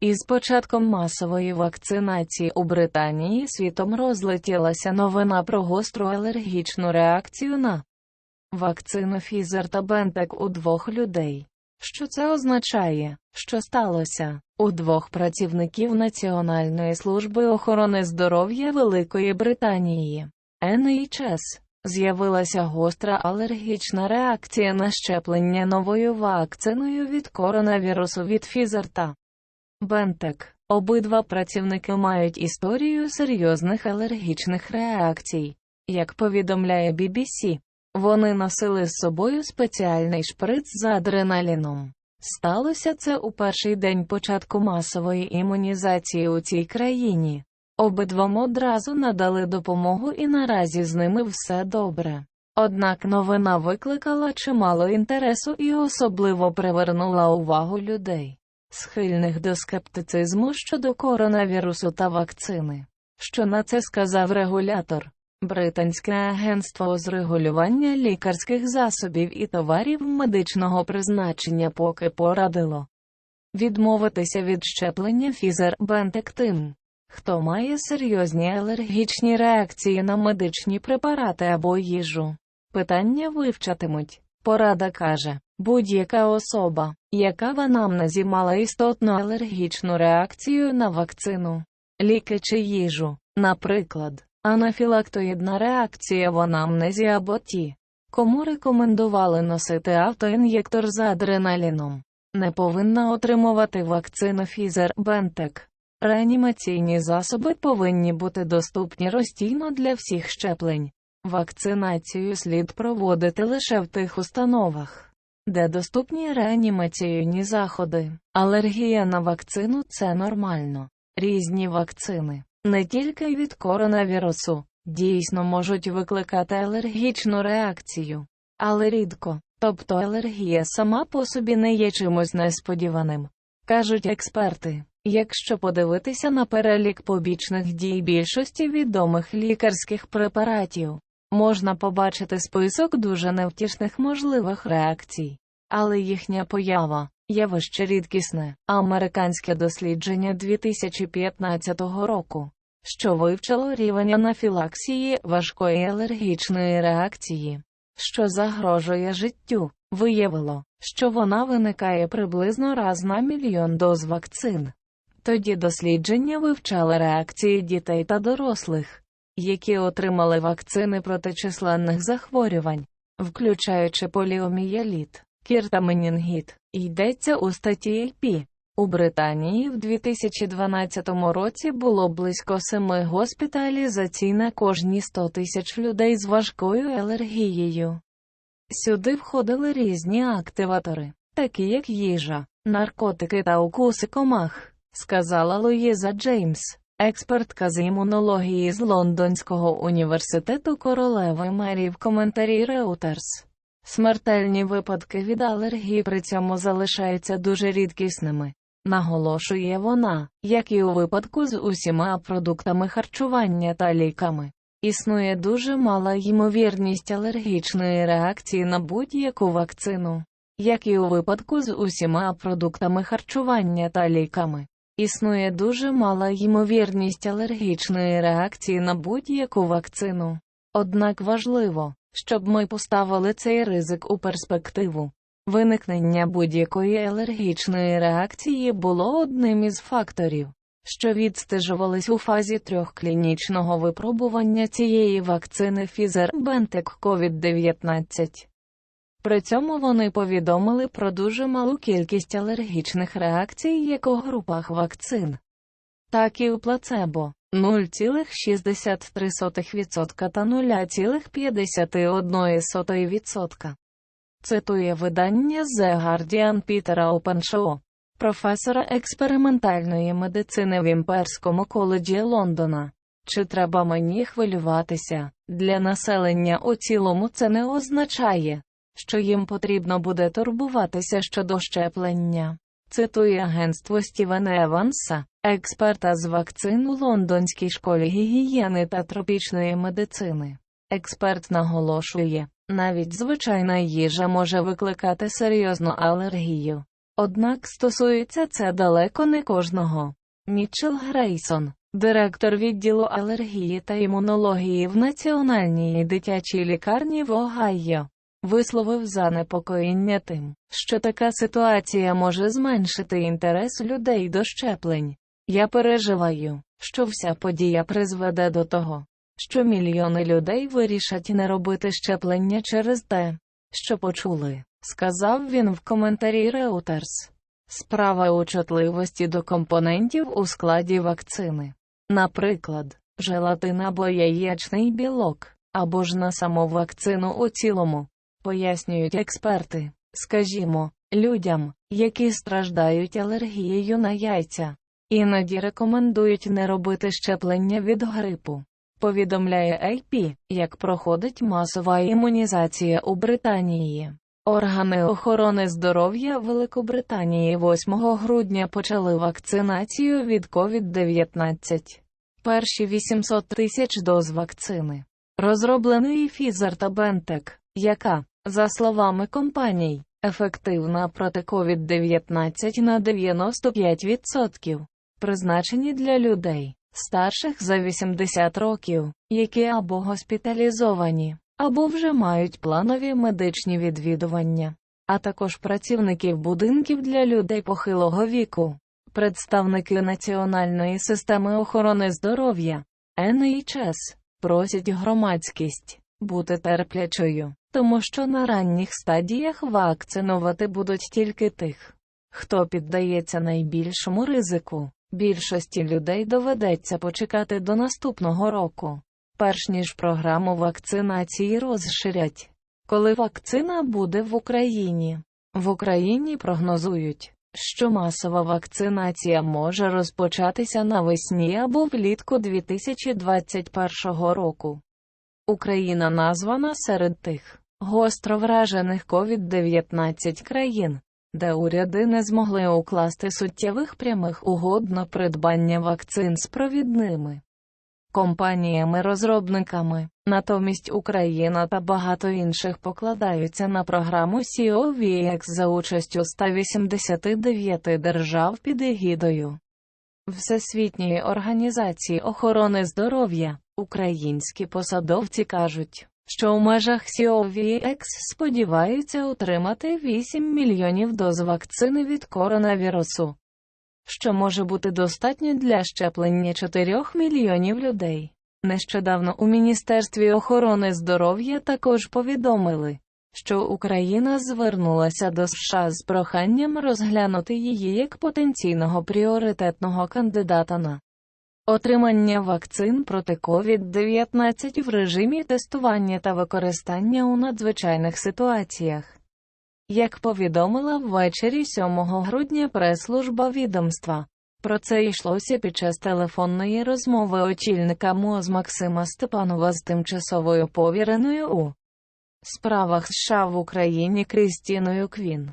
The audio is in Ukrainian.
Із початком масової вакцинації у Британії світом розлетілася новина про гостру алергічну реакцію на вакцину Pfizer та BioNTech у двох людей. Що це означає? Що сталося? У двох працівників Національної служби охорони здоров'я Великої Британії NHS з'явилася гостра алергічна реакція на щеплення новою вакциною від коронавірусу від Pfizer та BioNTech. Обидва працівники мають історію серйозних алергічних реакцій. Як повідомляє BBC, вони носили з собою спеціальний шприц за адреналіном. Сталося це у перший день початку масової імунізації у цій країні. Обидвом одразу надали допомогу і наразі з ними все добре. Однак новина викликала чимало інтересу і особливо привернула увагу людей, схильних до скептицизму щодо коронавірусу та вакцини. Що на це сказав регулятор? Британське агентство з регулювання лікарських засобів і товарів медичного призначення поки порадило відмовитися від щеплення Pfizer-BioNTech тим, хто має серйозні алергічні реакції на медичні препарати або їжу. Питання вивчатимуть. Порада каже, будь-яка особа, яка в анамнезі мала істотну алергічну реакцію на вакцину, ліки чи їжу, наприклад, анафілактоїдна реакція в анамнезі або ті, кому рекомендували носити автоін'єктор за адреналіном, не повинна отримувати вакцину Pfizer-BioNTech. Реанімаційні засоби повинні бути доступні розтійно для всіх щеплень. Вакцинацію слід проводити лише в тих установах, де доступні реанімаційні заходи. Алергія на вакцину це нормально. Різні вакцини, не тільки від коронавірусу, дійсно можуть викликати алергічну реакцію, але рідко, тобто алергія сама по собі не є чимось несподіваним, кажуть експерти. Якщо подивитися на перелік побічних дій більшості відомих лікарських препаратів, можна побачити список дуже невтішних можливих реакцій, але їхня поява явище рідкісне. Американське дослідження 2015 року, що вивчило рівень анафілаксії важкої алергічної реакції, що загрожує життю, виявило, що вона виникає приблизно раз на мільйон доз вакцин. Тоді дослідження вивчали реакції дітей та дорослих, які отримали вакцини проти численних захворювань, включаючи поліомієліт, кір та менінгіт. Йдеться у статті AP. У Британії в 2012 році було близько семи госпіталізацій на кожні 100 тисяч людей з важкою алергією. Сюди входили різні активатори, такі як їжа, наркотики та укуси комах сказала Луїза Джеймс, експертка з імунології з Лондонського університету королеви Мері в коментарі Reuters. Смертельні випадки від алергії при цьому залишаються дуже рідкісними, наголошує вона, як і у випадку з усіма продуктами харчування та ліками. Існує дуже мала ймовірність алергічної реакції на будь-яку вакцину, як і у випадку з усіма продуктами харчування та ліками. Існує дуже мала ймовірність алергічної реакції на будь-яку вакцину. Однак важливо, щоб ми поставили цей ризик у перспективу. Виникнення будь-якої алергічної реакції було одним із факторів, що відстежувались у фазі трьох клінічного випробування цієї вакцини Pfizer-BioNTech COVID-19. При цьому вони повідомили про дуже малу кількість алергічних реакцій як у групах вакцин, так і у плацебо 0,63% та 0,51%. Цитує видання The Guardian Пітера Опеншоу, професора експериментальної медицини в Імперському коледжі Лондона. Чи треба мені хвилюватися? Для населення у цілому це не означає, що їм потрібно буде турбуватися щодо щеплення. Цитує агентство Стівена Еванса, експерта з вакцин у Лондонській школі гігієни та тропічної медицини. Експерт наголошує, навіть звичайна їжа може викликати серйозну алергію. Однак стосується це далеко не кожного. Мітчел Грейсон, директор відділу алергії та імунології в Національній дитячій лікарні в Огайо, висловив занепокоєння тим, що така ситуація може зменшити інтерес людей до щеплень. Я переживаю, що вся подія призведе до того, що мільйони людей вирішать не робити щеплення через те, що почули, сказав він в коментарі Reuters. Справа у чутливості до компонентів у складі вакцини. Наприклад, желатин або яєчний білок, або ж на саму вакцину у цілому, пояснюють експерти. Скажімо, людям, які страждають алергією на яйця, іноді рекомендують не робити щеплення від грипу. Повідомляє AP, як проходить масова імунізація у Британії. Органи охорони здоров'я Великобританії 8 грудня почали вакцинацію від COVID-19. Перші 800 тисяч доз вакцини, розробленої Pfizer та BioNTech, яка, за словами компаній, ефективна проти COVID-19 на 95%, призначені для людей, старших за 80 років, які або госпіталізовані, або вже мають планові медичні відвідування, а також працівників будинків для людей похилого віку, представники Національної системи охорони здоров'я NHS, просять громадськість бути терплячою, тому що на ранніх стадіях вакцинувати будуть тільки тих, хто піддається найбільшому ризику. Більшості людей доведеться почекати до наступного року, перш ніж програму вакцинації розширять. Коли вакцина буде в Україні, в Україні прогнозують, що масова вакцинація може розпочатися навесні або влітку 2021 року. Україна названа серед тих гостро вражених COVID-19 країн, де уряди не змогли укласти суттєвих прямих угод на придбання вакцин з провідними компаніями-розробниками. Натомість Україна та багато інших покладаються на програму COVAX за участю 189 держав під егідою Всесвітньої організації охорони здоров'я. Українські посадовці кажуть, що у межах COVAX сподіваються отримати 8 мільйонів доз вакцини від коронавірусу, що може бути достатньо для щеплення 4 мільйонів людей. Нещодавно у Міністерстві охорони здоров'я також повідомили, що Україна звернулася до США з проханням розглянути її як потенційного пріоритетного кандидата на Отримання вакцин проти COVID-19 в режимі тестування та використання у надзвичайних ситуаціях. Як повідомила ввечері 7 грудня прес-служба відомства, про це йшлося під час телефонної розмови очільника МОЗ Максима Степанова з тимчасовою повіреною у справах США в Україні Крістіною Квін.